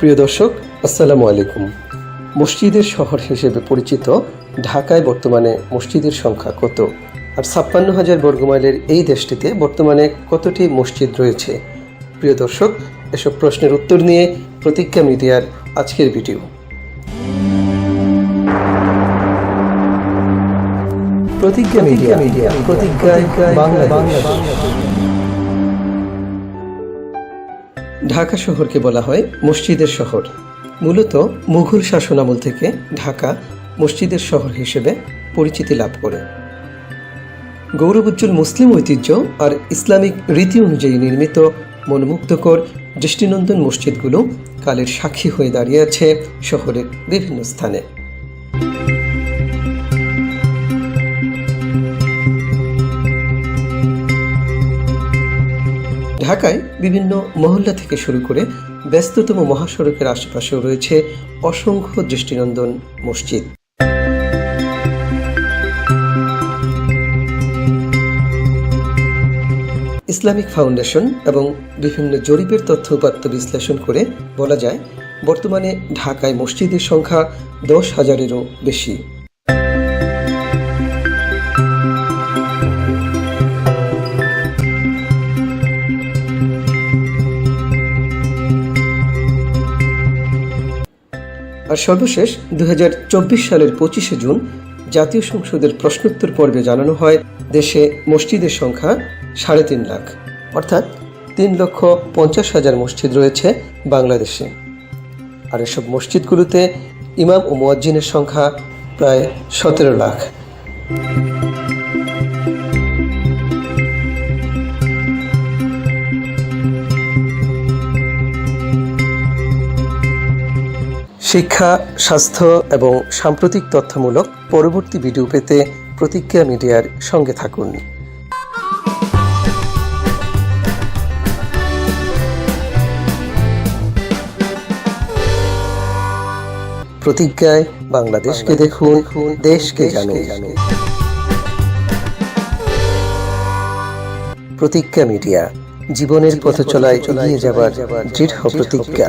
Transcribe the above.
প্রিয় দর্শক, আসসালামু আলাইকুম। মসজিদের শহর হিসেবে পরিচিত ঢাকায় বর্তমানে মসজিদের সংখ্যা কত? আর ছাপ্পান্ন হাজার বর্গমাইলের এই দেশটিতে বর্তমানে কতটি মসজিদ রয়েছে? প্রিয় দর্শক, এসব প্রশ্নের উত্তর নিয়ে প্রতিজ্ঞা মিডিয়ার আজকের ভিডিও। প্রতিজ্ঞা মিডিয়া মিডিয়া প্রতিজ্ঞায় বাংলাদেশ। ঢাকা শহরকে বলা হয় মসজিদের শহর। মূলত মুঘল শাসনামল থেকে ঢাকা মসজিদের শহর হিসেবে পরিচিতি লাভ করে। গৌরবোজ্জ্বল মুসলিম ঐতিহ্য আর ইসলামিক রীতি অনুযায়ী নির্মিত মনোমুগ্ধকর দৃষ্টিনন্দন মসজিদগুলো কালের সাক্ষী হয়ে দাঁড়িয়ে আছে শহরের বিভিন্ন স্থানে। ঢাকায় বিভিন্ন মহল্লা থেকে শুরু করে ব্যস্ততম মহাসড়কের আশেপাশেও রয়েছে অসংখ্য দৃষ্টিনন্দন মসজিদ। ইসলামিক ফাউন্ডেশন এবং বিভিন্ন জরিপের তথ্য উপাত্ত বিশ্লেষণ করে বলা যায়, বর্তমানে ঢাকায় মসজিদের সংখ্যা দশ হাজারেরও বেশি। আর সর্বশেষ দুই হাজার চব্বিশ সালের পঁচিশে জুন, জাতীয় সংসদের প্রশ্নোত্তর পর্বে জানানো হয়, দেশে মসজিদের সংখ্যা সাড়ে তিন লাখ। অর্থাৎ তিন লক্ষ পঞ্চাশ হাজার মসজিদ রয়েছে বাংলাদেশে। আর এসব মসজিদগুলোতে ইমাম ও মোয়াজ্জিনের সংখ্যা প্রায় সতেরো লাখ। শিক্ষা স্বাস্থ্য এবং সাম্প্রতিক তথ্যমূলক পরবর্তী ভিডিও পেতে প্রতিজ্ঞা মিডিয়ার সঙ্গে থাকুন। প্রতিজ্ঞায় বাংলাদেশকে দেখুন দেশকে জানুন। প্রতিজ্ঞা মিডিয়া জীবনের পথ চলায় এগিয়ে যাবার দৃঢ় প্রতিজ্ঞা।